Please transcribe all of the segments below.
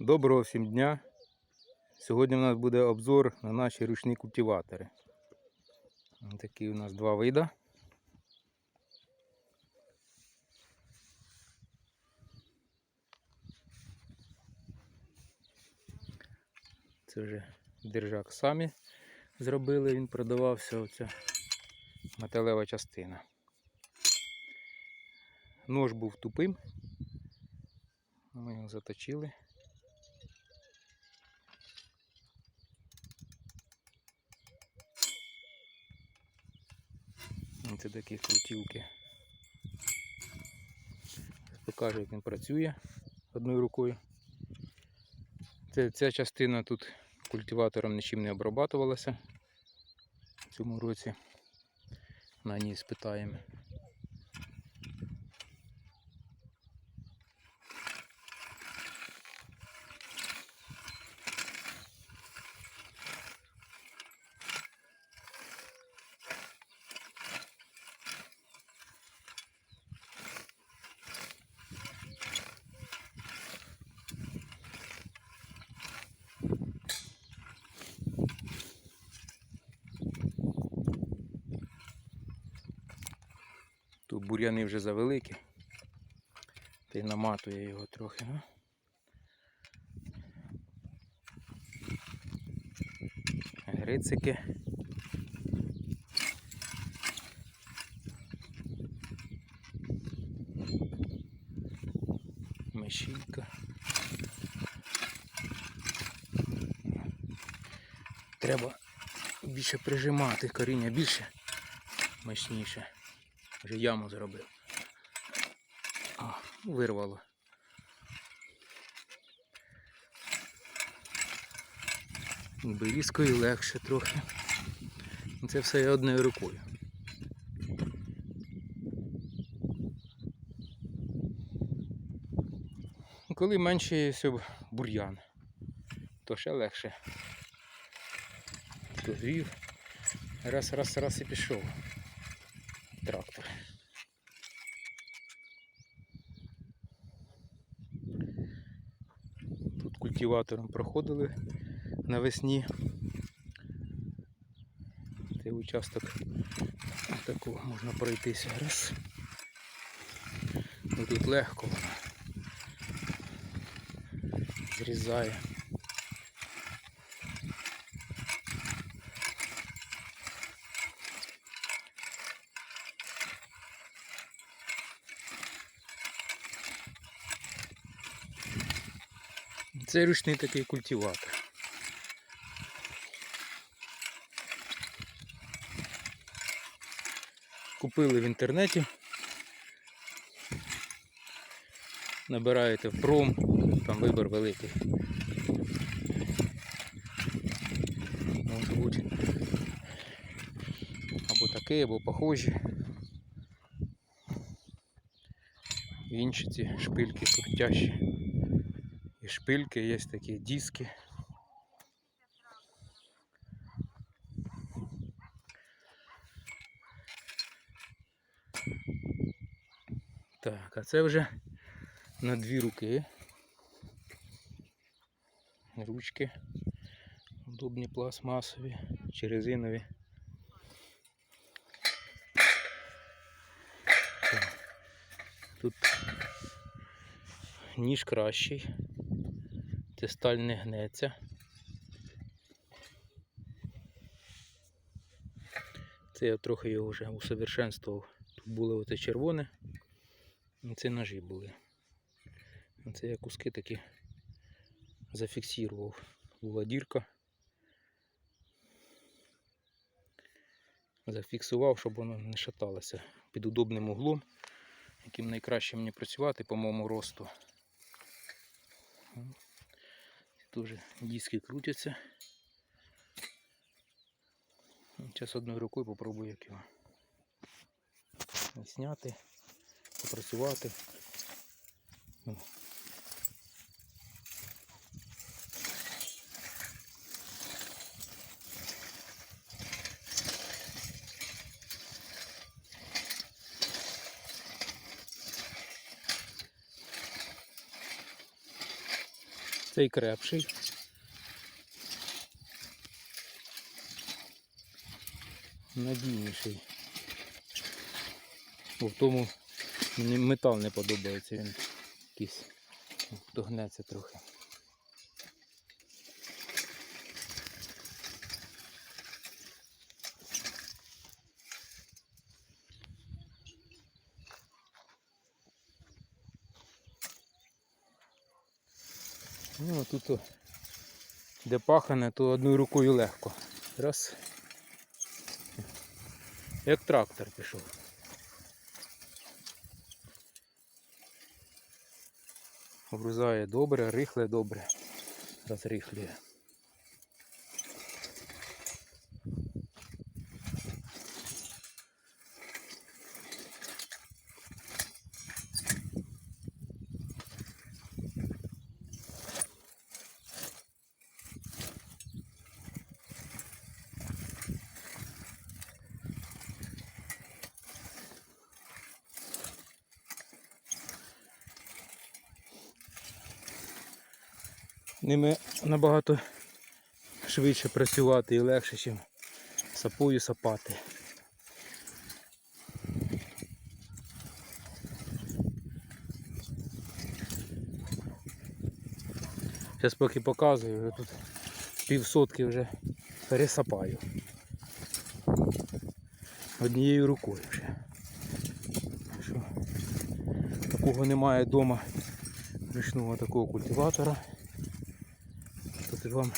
Доброго всім дня! Сьогодні у нас буде обзор на наші ручні культиватори. Такі у нас два вида. Це вже держак самі зробили, він продавався оця металева частина. Нож був тупим. Ми його заточили. Це такі крутівки. Покажу, як він працює одною рукою. Це, ця частина тут культиватором нічим не обрабатувалася в цьому році. На ній спитаємо. Бур'яни вже завеликі. Та й наматує його трохи. Ну. Грицики. Мешійка. Треба більше прижимати коріння більше, мощніше. Вже яму зробив. О, вирвало. Берізкою легше трохи. Це все я одною рукою. Коли менше бур'ян, то ще легше. Повів. Раз, раз, раз і пішов трактор. Тут культиватором проходили навесні. Цей участок такого можна пройтися раз. Ну, тут легко вона зрізає. Це ручний такий культиватор. Купили в інтернеті. Набираєте в пром, там вибір великий. Може бути або такий, або похожі. Інші ці шпильки крутящі. Шпильки, є такі диски. Так, а це вже на дві руки. Ручки удобні пластмасові чи резинові. Тут ніж кращий. Це сталь не гнеться. Це я трохи його вже усовершенствував. Тут було оце червоне, і це ножі були. Це я куски такі зафіксував. Була дірка. Зафіксував, щоб воно не шаталося під удобним углом, яким найкраще мені працювати по моєму росту. Тоже диски крутяться. Зараз одною рукою попробую як його зняти, попрацювати. Цей крепший. Надійніший. Бо в тому мені метал не подобається, він якийсь догнеться трохи. Ну, а тут де пахане, то одною рукою легко. Раз. Як трактор пішов. Обрізає добре, рихле добре. Розрихлює. Ними набагато швидше працювати і легше, ніж сапою сапати. Зараз поки показую, вже тут півсотки вже пересапаю. Однією рукою вже. Що, такого немає вдома ручного такого культиватора. Тут вам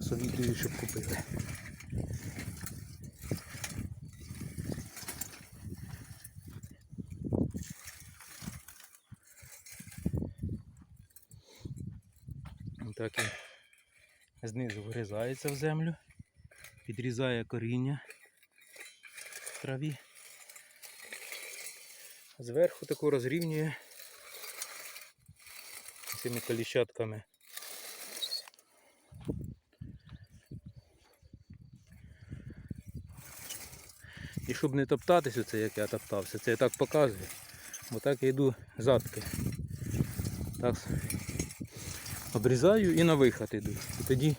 совітую, щоб купили. Так він знизу вирізається в землю, підрізає коріння в траві. Зверху таку розрівнює цими коліщатками. І щоб не топтатися, це як я топтався, це я так показую. Бо так я йду задки. Так обрізаю і на виход йду. І тоді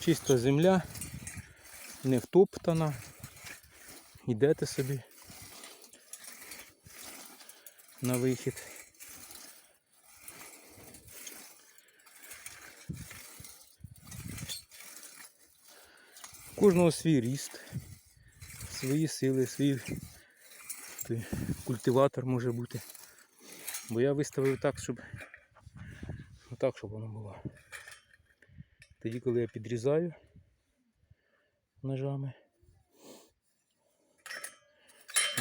чиста земля, не втоптана. Йдете собі на вихід. У кожного свій ріст свої сили, свій культиватор може бути. Бо я виставив так, щоб отак, щоб воно було. Тоді, коли я підрізаю ножами,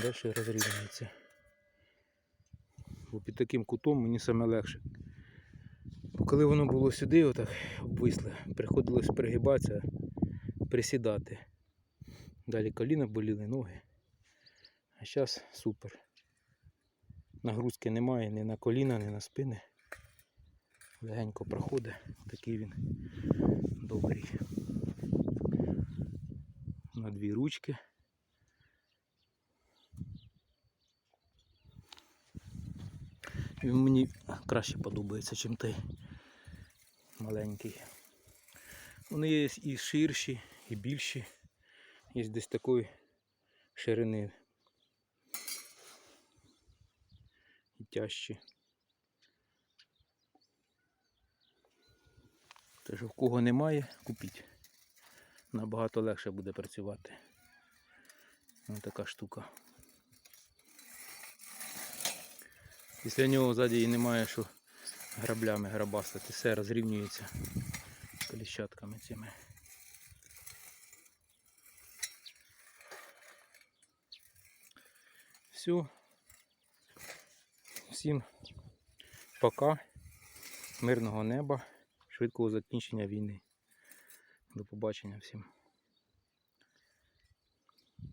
далі розрівнюється. Бо під таким кутом мені саме легше. Бо коли воно було сюди, отак обвисле, приходилось пригибатися, присідати. Далі коліна боліли, ноги. А зараз супер. Нагрузки немає ні на коліна, ні на спини. Легенько проходить. Такий він добрий. На дві ручки. Він мені краще подобається, ніж той маленький. Вони є і ширші, і більші є десь такої ширини і тяжчі. Тож в кого немає, купіть. Набагато легше буде працювати. Ось така штука. Після нього ззаді і немає що граблями грабастати. Все розрівнюється коліщатками цими. Все. Всім пока. Мирного неба, швидкого закінчення війни. До побачення всім.